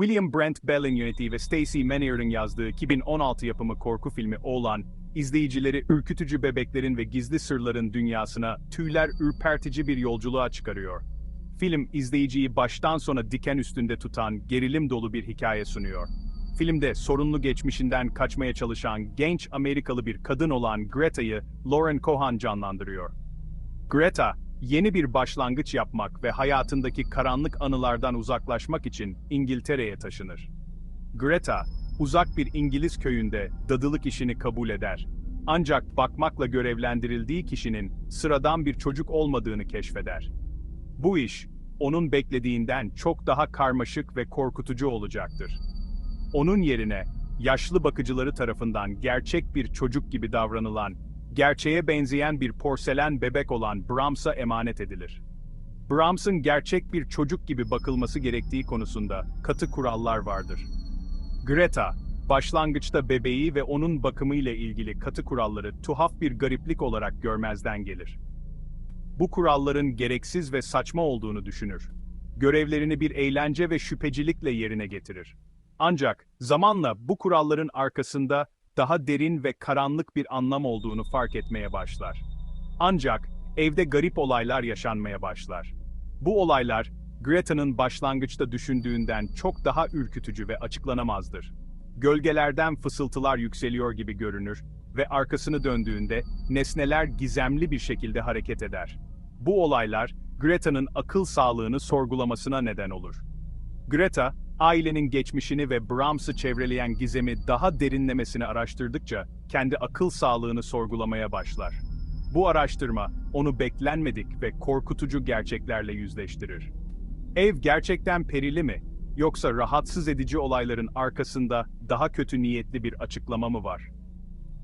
William Brent Bell'in yönettiği ve Stacey Menier'in yazdığı 2016 yapımı korku filmi olan, izleyicileri ürkütücü bebeklerin ve gizli sırların dünyasına tüyler ürpertici bir yolculuğa çıkarıyor. Film, izleyiciyi baştan sona diken üstünde tutan, gerilim dolu bir hikaye sunuyor. Filmde sorunlu geçmişinden kaçmaya çalışan genç Amerikalı bir kadın olan Greta'yı Lauren Cohan canlandırıyor. Greta, yeni bir başlangıç yapmak ve hayatındaki karanlık anılardan uzaklaşmak için İngiltere'ye taşınır. Greta, uzak bir İngiliz köyünde dadılık işini kabul eder. Ancak bakmakla görevlendirildiği kişinin sıradan bir çocuk olmadığını keşfeder. Bu iş, onun beklediğinden çok daha karmaşık ve korkutucu olacaktır. Onun yerine, yaşlı bakıcıları tarafından gerçek bir çocuk gibi davranılan, gerçeğe benzeyen bir porselen bebek olan Brahms'a emanet edilir. Brahms'ın gerçek bir çocuk gibi bakılması gerektiği konusunda katı kurallar vardır. Greta, başlangıçta bebeği ve onun bakımı ile ilgili katı kuralları tuhaf bir gariplik olarak görmezden gelir. Bu kuralların gereksiz ve saçma olduğunu düşünür. Görevlerini bir eğlence ve şüphecilikle yerine getirir. Ancak zamanla bu kuralların arkasında daha derin ve karanlık bir anlam olduğunu fark etmeye başlar. Ancak evde garip olaylar yaşanmaya başlar. Bu olaylar Greta'nın başlangıçta düşündüğünden çok daha ürkütücü ve açıklanamazdır. Gölgelerden fısıltılar yükseliyor gibi görünür ve arkasını döndüğünde nesneler gizemli bir şekilde hareket eder. Bu olaylar Greta'nın akıl sağlığını sorgulamasına neden olur. Greta, ailenin geçmişini ve Brahms'ı çevreleyen gizemi daha derinlemesine araştırdıkça kendi akıl sağlığını sorgulamaya başlar. Bu araştırma onu beklenmedik ve korkutucu gerçeklerle yüzleştirir. Ev gerçekten perili mi? Yoksa rahatsız edici olayların arkasında daha kötü niyetli bir açıklama mı var?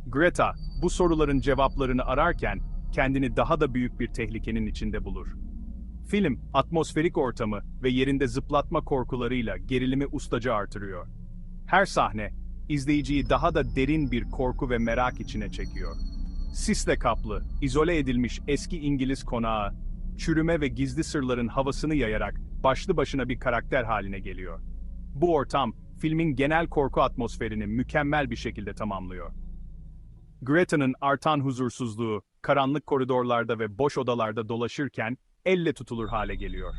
Greta, bu soruların cevaplarını ararken kendini daha da büyük bir tehlikenin içinde bulur. Film, atmosferik ortamı ve yerinde zıplatma korkularıyla gerilimi ustaca artırıyor. Her sahne, izleyiciyi daha da derin bir korku ve merak içine çekiyor. Sisle kaplı, izole edilmiş eski İngiliz konağı, çürüme ve gizli sırların havasını yayarak başlı başına bir karakter haline geliyor. Bu ortam, filmin genel korku atmosferini mükemmel bir şekilde tamamlıyor. Greta'nın artan huzursuzluğu, karanlık koridorlarda ve boş odalarda dolaşırken elle tutulur hale geliyor.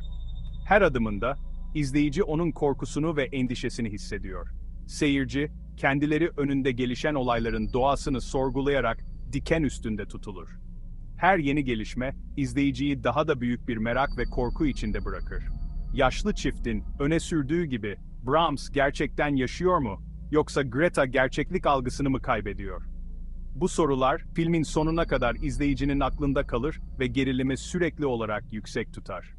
Her adımında izleyici onun korkusunu ve endişesini hissediyor. Seyirci kendileri önünde gelişen olayların doğasını sorgulayarak diken üstünde tutulur. Her yeni gelişme izleyiciyi daha da büyük bir merak ve korku içinde bırakır. Yaşlı çiftin öne sürdüğü gibi Brahms gerçekten yaşıyor mu yoksa Greta gerçeklik algısını mı kaybediyor? Bu sorular filmin sonuna kadar izleyicinin aklında kalır ve gerilimi sürekli olarak yüksek tutar.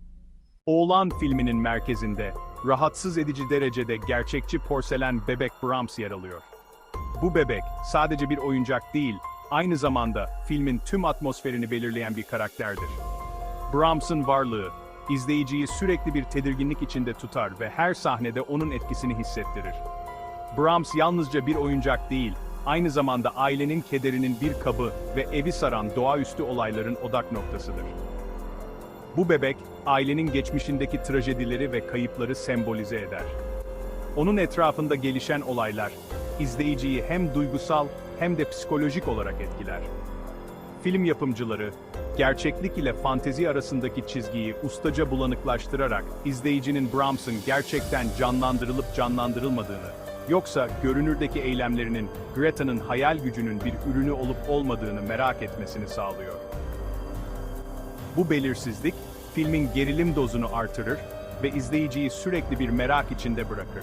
Oğlan filminin merkezinde, rahatsız edici derecede gerçekçi porselen bebek Brahms yer alıyor. Bu bebek sadece bir oyuncak değil, aynı zamanda filmin tüm atmosferini belirleyen bir karakterdir. Brahms'ın varlığı, izleyiciyi sürekli bir tedirginlik içinde tutar ve her sahnede onun etkisini hissettirir. Brahms yalnızca bir oyuncak değil, aynı zamanda ailenin kederinin bir kabı ve evi saran doğaüstü olayların odak noktasıdır. Bu bebek, ailenin geçmişindeki trajedileri ve kayıpları sembolize eder. Onun etrafında gelişen olaylar, izleyiciyi hem duygusal hem de psikolojik olarak etkiler. Film yapımcıları, gerçeklik ile fantezi arasındaki çizgiyi ustaca bulanıklaştırarak izleyicinin Brahms'ın gerçekten canlandırılıp canlandırılmadığını, yoksa görünürdeki eylemlerinin Greta'nın hayal gücünün bir ürünü olup olmadığını merak etmesini sağlıyor. Bu belirsizlik, filmin gerilim dozunu artırır ve izleyiciyi sürekli bir merak içinde bırakır.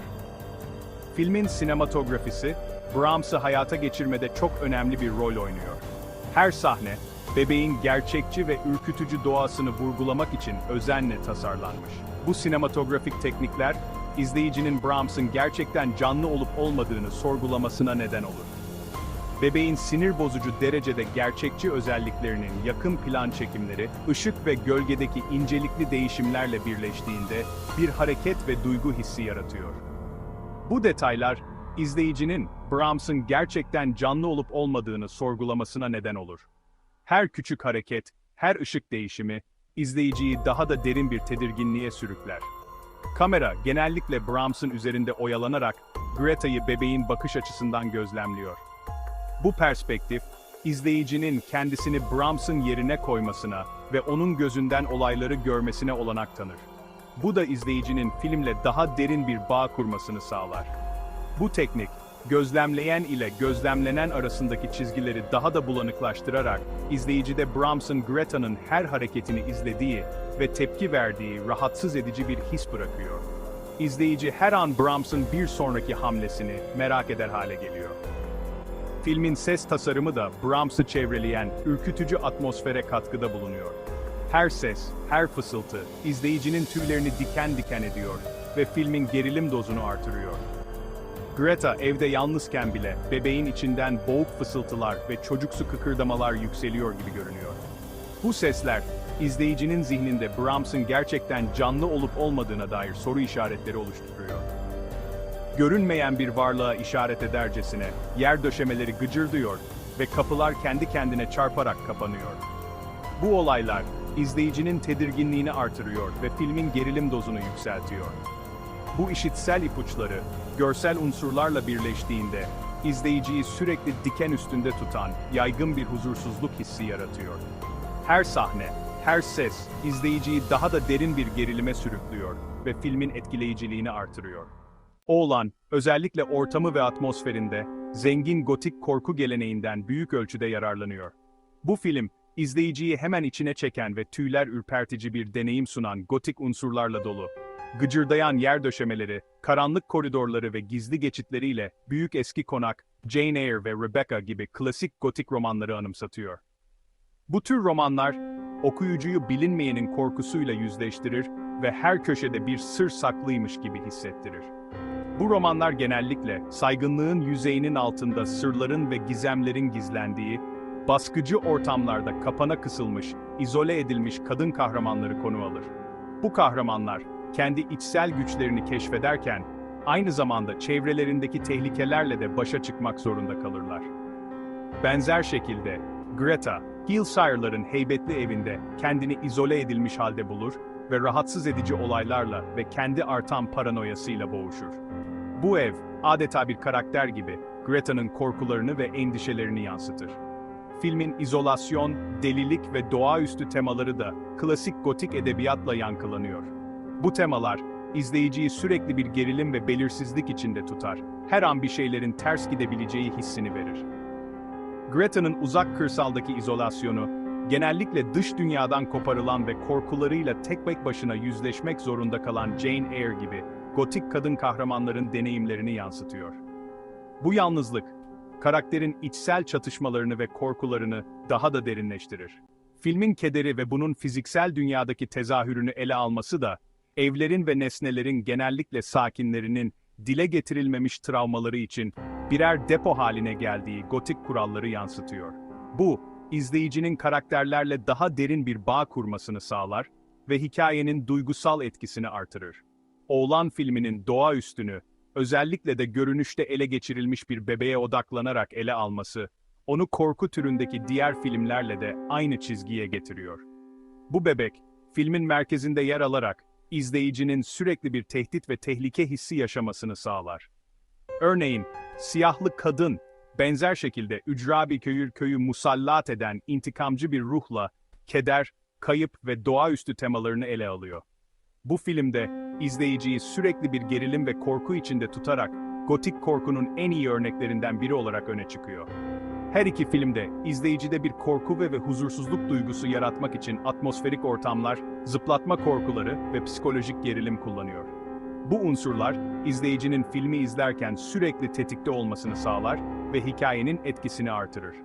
Filmin sinematografisi, Brahms'ı hayata geçirmede çok önemli bir rol oynuyor. Her sahne, bebeğin gerçekçi ve ürkütücü doğasını vurgulamak için özenle tasarlanmış. Bu sinematografik teknikler, izleyicinin Brahms'ın gerçekten canlı olup olmadığını sorgulamasına neden olur. Bebeğin sinir bozucu derecede gerçekçi özelliklerinin yakın plan çekimleri, ışık ve gölgedeki incelikli değişimlerle birleştiğinde bir hareket ve duygu hissi yaratıyor. Bu detaylar, izleyicinin Brahms'ın gerçekten canlı olup olmadığını sorgulamasına neden olur. Her küçük hareket, her ışık değişimi, izleyiciyi daha da derin bir tedirginliğe sürükler. Kamera genellikle Brahms'ın üzerinde oyalanarak Greta'yı bebeğin bakış açısından gözlemliyor. Bu perspektif, izleyicinin kendisini Brahms'ın yerine koymasına ve onun gözünden olayları görmesine olanak tanır. Bu da izleyicinin filmle daha derin bir bağ kurmasını sağlar. Bu teknik, gözlemleyen ile gözlemlenen arasındaki çizgileri daha da bulanıklaştırarak, izleyicide Brahms'ın Greta'nın her hareketini izlediği ve tepki verdiği rahatsız edici bir his bırakıyor. İzleyici her an Brahms'ın bir sonraki hamlesini merak eder hale geliyor. Filmin ses tasarımı da Brahms'ı çevreleyen ürkütücü atmosfere katkıda bulunuyor. Her ses, her fısıltı, izleyicinin tüylerini diken diken ediyor ve filmin gerilim dozunu artırıyor. Greta evde yalnızken bile bebeğin içinden boğuk fısıltılar ve çocuksu kıkırdamalar yükseliyor gibi görünüyor. Bu sesler, izleyicinin zihninde Brahms'ın gerçekten canlı olup olmadığına dair soru işaretleri oluşturuyor. Görünmeyen bir varlığa işaret edercesine yer döşemeleri gıcırdıyor ve kapılar kendi kendine çarparak kapanıyor. Bu olaylar, izleyicinin tedirginliğini artırıyor ve filmin gerilim dozunu yükseltiyor. Bu işitsel ipuçları, görsel unsurlarla birleştiğinde, izleyiciyi sürekli diken üstünde tutan, yaygın bir huzursuzluk hissi yaratıyor. Her sahne, her ses, izleyiciyi daha da derin bir gerilime sürüklüyor ve filmin etkileyiciliğini artırıyor. Oğlan, özellikle ortamı ve atmosferinde, zengin gotik korku geleneğinden büyük ölçüde yararlanıyor. Bu film, izleyiciyi hemen içine çeken ve tüyler ürpertici bir deneyim sunan gotik unsurlarla dolu. Gıcırdayan yer döşemeleri, karanlık koridorları ve gizli geçitleriyle Büyük Eski Konak, Jane Eyre ve Rebecca gibi klasik gotik romanları anımsatıyor. Bu tür romanlar, okuyucuyu bilinmeyenin korkusuyla yüzleştirir ve her köşede bir sır saklıymış gibi hissettirir. Bu romanlar genellikle saygınlığın yüzeyinin altında sırların ve gizemlerin gizlendiği, baskıcı ortamlarda kapana kısılmış, izole edilmiş kadın kahramanları konu alır. Bu kahramanlar, kendi içsel güçlerini keşfederken, aynı zamanda çevrelerindeki tehlikelerle de başa çıkmak zorunda kalırlar. Benzer şekilde, Greta, Hillsire'ların heybetli evinde kendini izole edilmiş halde bulur ve rahatsız edici olaylarla ve kendi artan paranoyasıyla boğuşur. Bu ev, adeta bir karakter gibi, Greta'nın korkularını ve endişelerini yansıtır. Filmin izolasyon, delilik ve doğaüstü temaları da klasik gotik edebiyatla yankılanıyor. Bu temalar, izleyiciyi sürekli bir gerilim ve belirsizlik içinde tutar, her an bir şeylerin ters gidebileceği hissini verir. Greta'nın uzak kırsaldaki izolasyonu, genellikle dış dünyadan koparılan ve korkularıyla tek tek başına yüzleşmek zorunda kalan Jane Eyre gibi gotik kadın kahramanların deneyimlerini yansıtıyor. Bu yalnızlık, karakterin içsel çatışmalarını ve korkularını daha da derinleştirir. Filmin kederi ve bunun fiziksel dünyadaki tezahürünü ele alması da, evlerin ve nesnelerin genellikle sakinlerinin dile getirilmemiş travmaları için birer depo haline geldiği gotik kuralları yansıtıyor. Bu, izleyicinin karakterlerle daha derin bir bağ kurmasını sağlar ve hikayenin duygusal etkisini artırır. Oğlan filminin doğaüstünü, özellikle de görünüşte ele geçirilmiş bir bebeğe odaklanarak ele alması, onu korku türündeki diğer filmlerle de aynı çizgiye getiriyor. Bu bebek, filmin merkezinde yer alarak, izleyicinin sürekli bir tehdit ve tehlike hissi yaşamasını sağlar. Örneğin, siyahlı kadın, benzer şekilde Ücrabi köyü köyü musallat eden intikamcı bir ruhla, keder, kayıp ve doğaüstü temalarını ele alıyor. Bu filmde, izleyiciyi sürekli bir gerilim ve korku içinde tutarak, gotik korkunun en iyi örneklerinden biri olarak öne çıkıyor. Her iki filmde, izleyicide bir korku ve, ve huzursuzluk duygusu yaratmak için atmosferik ortamlar, zıplatma korkuları ve psikolojik gerilim kullanıyor. Bu unsurlar, izleyicinin filmi izlerken sürekli tetikte olmasını sağlar ve hikayenin etkisini artırır.